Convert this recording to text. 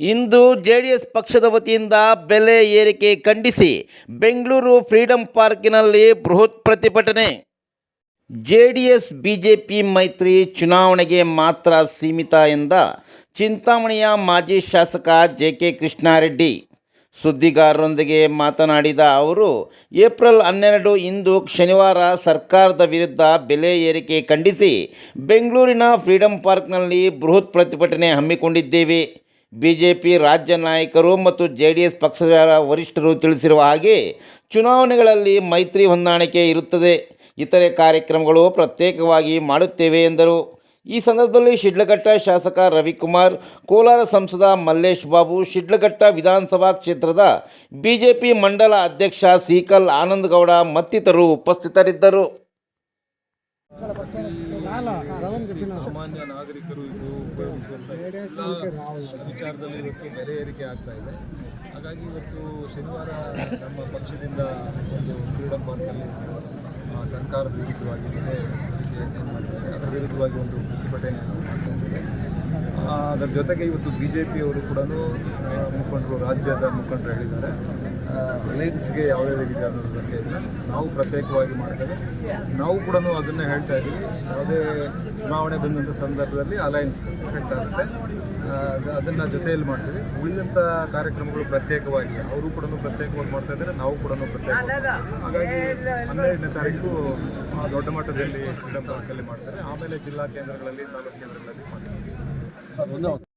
ಇಂದು JDS ಪಕ್ಷದ ವತಿಯಿಂದ ಬೆಲೆ ಏರಿಕೆ ಖಂಡಿಸಿ ಬೆಂಗಳೂರು ಫ್ರೀಡಂ ಪಾರ್ಕಿನಲ್ಲಿ ಬೃಹತ್ ಪ್ರತಿಭಟನೆ. ಜೆಡಿಎಸ್ ಬಿಜೆಪಿ ಮೈತ್ರಿ ಚುನಾವಣೆಗೆ ಮಾತ್ರ ಸೀಮಿತ ಎಂದ ಚಿಂತಾಮಣಿಯ ಮಾಜಿ ಶಾಸಕ ಜೆ ಕೆ ಕೃಷ್ಣಾರೆಡ್ಡಿ. ಸುದ್ದಿಗಾರರೊಂದಿಗೆ ಮಾತನಾಡಿದ ಅವರು, ಏಪ್ರಿಲ್ ಹನ್ನೆರಡು ಇಂದು ಶನಿವಾರ ಸರ್ಕಾರದ ವಿರುದ್ಧ ಬೆಲೆ ಏರಿಕೆ ಖಂಡಿಸಿ ಬೆಂಗಳೂರಿನ ಫ್ರೀಡಂ ಪಾರ್ಕ್ನಲ್ಲಿ ಬೃಹತ್ ಪ್ರತಿಭಟನೆ ಹಮ್ಮಿಕೊಂಡಿದ್ದೇವೆ. ಬಿಜೆಪಿ ರಾಜ್ಯ ನಾಯಕರು ಮತ್ತು ಜೆ ಡಿ ಎಸ್ ಪಕ್ಷದ ವರಿಷ್ಠರು ತಿಳಿಸಿರುವ ಹಾಗೆ ಚುನಾವಣೆಗಳಲ್ಲಿ ಮೈತ್ರಿ ಹೊಂದಾಣಿಕೆ ಇರುತ್ತದೆ. ಇತರೆ ಕಾರ್ಯಕ್ರಮಗಳು ಪ್ರತ್ಯೇಕವಾಗಿ ಮಾಡುತ್ತೇವೆ ಎಂದರು. ಈ ಸಂದರ್ಭದಲ್ಲಿ ಶಿಡ್ಲಘಟ್ಟ ಶಾಸಕ ರವಿಕುಮಾರ್, ಕೋಲಾರ ಸಂಸದ ಮಲ್ಲೇಶ್ ಬಾಬು, ಶಿಡ್ಲಘಟ್ಟ ವಿಧಾನಸಭಾ ಕ್ಷೇತ್ರದ ಬಿಜೆಪಿ ಮಂಡಲ ಅಧ್ಯಕ್ಷ ಸೀಕಲ್ ಆನಂದಗೌಡ ಮತ್ತಿತರರು ಉಪಸ್ಥಿತರಿದ್ದರು. ಸಾಮಾನ್ಯ ನಾಗರಿಕರು ಇದು ಉಪಯೋಗಿಸುವಂಥ ವಿಚಾರದಲ್ಲಿ ಇವತ್ತು ಬೆಲೆ ಏರಿಕೆ ಆಗ್ತಾ ಇದೆ. ಹಾಗಾಗಿ ಇವತ್ತು ಶನಿವಾರ ನಮ್ಮ ಪಕ್ಷದಿಂದ ಒಂದು ಫ್ರೀಡಮ್ ಪಾರ್ಕಲ್ಲಿ ಸರ್ಕಾರದ ವಿರುದ್ಧವಾಗಿ ಮಾಡಿದ್ದಾರೆ ಅದರ ವಿರುದ್ಧವಾಗಿ ಒಂದು ಪ್ರತಿಭಟನೆ ಮಾಡ್ತಾ ಅದರ ಜೊತೆಗೆ ಇವತ್ತು ಬಿ ಜೆ ಪಿಯವರು ಕೂಡ ಮುಖಂಡರು ರಾಜ್ಯದ ಮುಖಂಡರು ಹೇಳಿದ್ದಾರೆ. ಅಲೈನ್ಸ್ಗೆ ಯಾವುದೇ ರೀತಿಯ ಅನ್ನೋದ್ರ ಬಗ್ಗೆ ನಾವು ಪ್ರತ್ಯೇಕವಾಗಿ ಮಾಡ್ತೇವೆ. ನಾವು ಕೂಡ ಅದನ್ನು ಹೇಳ್ತಾ ಇದ್ದೀವಿ. ಯಾವುದೇ ಚುನಾವಣೆ ಬಂದಂಥ ಸಂದರ್ಭದಲ್ಲಿ ಅಲೈನ್ಸ್ ಎಫೆಕ್ಟ್ ಆಗುತ್ತೆ. ಅದನ್ನು ಜೊತೆಯಲ್ಲಿ ಮಾಡ್ತೀವಿ. ಉಳಿದಂಥ ಕಾರ್ಯಕ್ರಮಗಳು ಪ್ರತ್ಯೇಕವಾಗಿ ಅವರು ಕೂಡ ಪ್ರತ್ಯೇಕವಾಗಿ ಮಾಡ್ತಾ ಇದ್ದಾರೆ. ನಾವು ಕೂಡ ಪ್ರತ್ಯೇಕ ಹಾಗಾಗಿ ಹನ್ನೆರಡನೇ ತಾರೀಕು ದೊಡ್ಡ ಮಟ್ಟದಲ್ಲಿ ಫ್ರೀಡಮ್ ಪಾರ್ಕಲ್ಲಿ ಮಾಡ್ತಾರೆ. ಆಮೇಲೆ ಜಿಲ್ಲಾ ಕೇಂದ್ರಗಳಲ್ಲಿ, ತಾಲೂಕು ಕೇಂದ್ರಗಳಲ್ಲಿ ಮಾಡ್ತಾರೆ